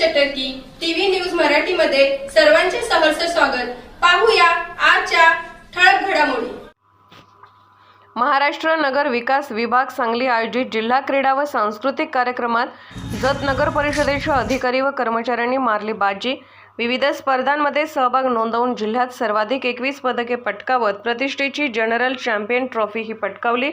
चटर्की TV news मराठीमध्ये सर्वांचे सहर्ष स्वागत. पाहूया आजच्या ठळक घडामोडी. महाराष्ट्र नगर विकास विभाग सांगली आयोजित जिल्हा क्रीडा व सांस्कृतिक कार्यक्रमात जत नगर परिषदेच्या अधिकारी व कर्मचाऱ्यांनी मारली बाजी. विविध स्पर्धांमध्ये सहभाग नोंदवून जिल्ह्यात सर्वाधिक एकवीस पदके पटकावत प्रतिष्ठेची जनरल चॅम्पियन ट्रॉफी ही पटकावली.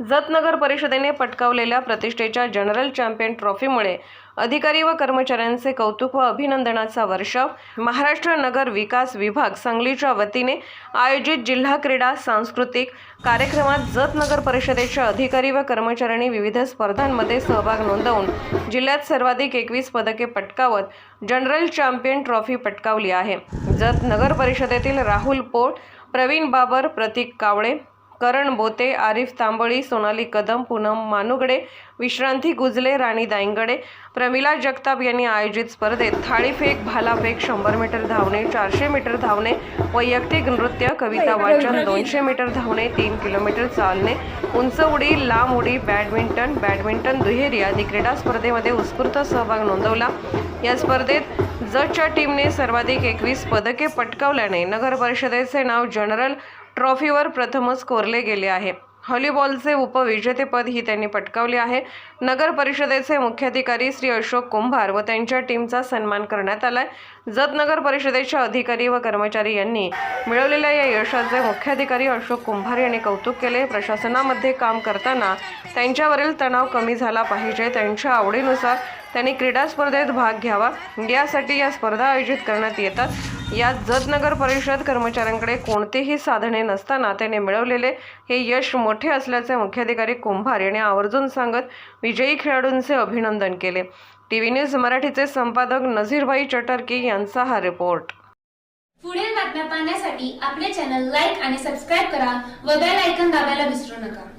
जत नगर परिषदेने पटकावलेल्या प्रतिष्ठेच्या जनरल चॅम्पियन ट्रॉफीमुळे अधिकारी व कर्मचाऱ्यांचे कौतुक व अभिनंदनाचा वर्षाव महाराष्ट्र नगर विकास विभाग सांगलीच्या वतीने आयोजित जिल्हा क्रीडा सांस्कृतिक कार्यक्रमात जत नगर परिषदेच्या अधिकारी व कर्मचाऱ्यांनी विविध स्पर्धांमध्ये सहभाग नोंदवून जिल्ह्यात सर्वाधिक एकवीस पदके पटकावत जनरल चॅम्पियन ट्रॉफी पटकावली आहे. जत नगर परिषदेतील राहुल पोट प्रवीण बाबर प्रतीक कावळे करण बोते आरिफ तांबळी सोनाली कदम पूनम मानुगडे विश्रांती गुजले राणी दायंगडे प्रमिला जगताप यांनी आयोजित स्पर्धेत थाळीफेक भालाफेक शंभर मीटर धावणे चारशे मीटर धावणे वैयक्तिक नृत्य कविता वाचन दोनशे मीटर धावणे तीन किलोमीटर चालणे उंच उडी लांब उडी बॅडमिंटन बॅडमिंटन दुहेरी आदी क्रीडा स्पर्धेमध्ये उत्स्फूर्त सहभाग नोंदवला. या स्पर्धेत जजच्या टीमने सर्वाधिक एकवीस पदके पटकावल्याने नगर परिषदेचे नाव जनरल ट्रॉफीवर प्रथमच कोरले गेले आहे. हॉलीबॉलचे उपविजेतेपद ही त्यांनी पटकावले आहे. नगर परिषदेचे मुख्याधिकारी श्री अशोक कुंभार व त्यांच्या टीमचा सन्मान करण्यात आलाय. जत नगर परिषदेच्या अधिकारी व कर्मचारी यांनी मिळवलेल्या या यशाचे मुख्याधिकारी अशोक कुंभार यांनी कौतुक केले. प्रशासनामध्ये काम करताना त्यांच्यावरील तणाव कमी झाला पाहिजे. त्यांच्या आवडीनुसार त्यांनी क्रीडा स्पर्धेत भाग घ्यावा. यासाठी या स्पर्धा आयोजित करण्यात येतात. यात जतनगर परिषद कर्मचाऱ्यांकडे कोणतीही साधने नसताना त्याने मिळवलेले हे यश मोठे असल्याचे मुख्याधिकारी कुंभार यांनी आवर्जून सांगत विजयी खेळाडूंचे अभिनंदन केले. टीव्ही न्यूज मराठीचे संपादक नझीरभाई चटर्की यांचा हा रिपोर्ट. पुढील बातम्या पाहण्यासाठी आपले चॅनल लाईक आणि सबस्क्राईब करा व बेल आयकॉन दाबायला विसरू नका.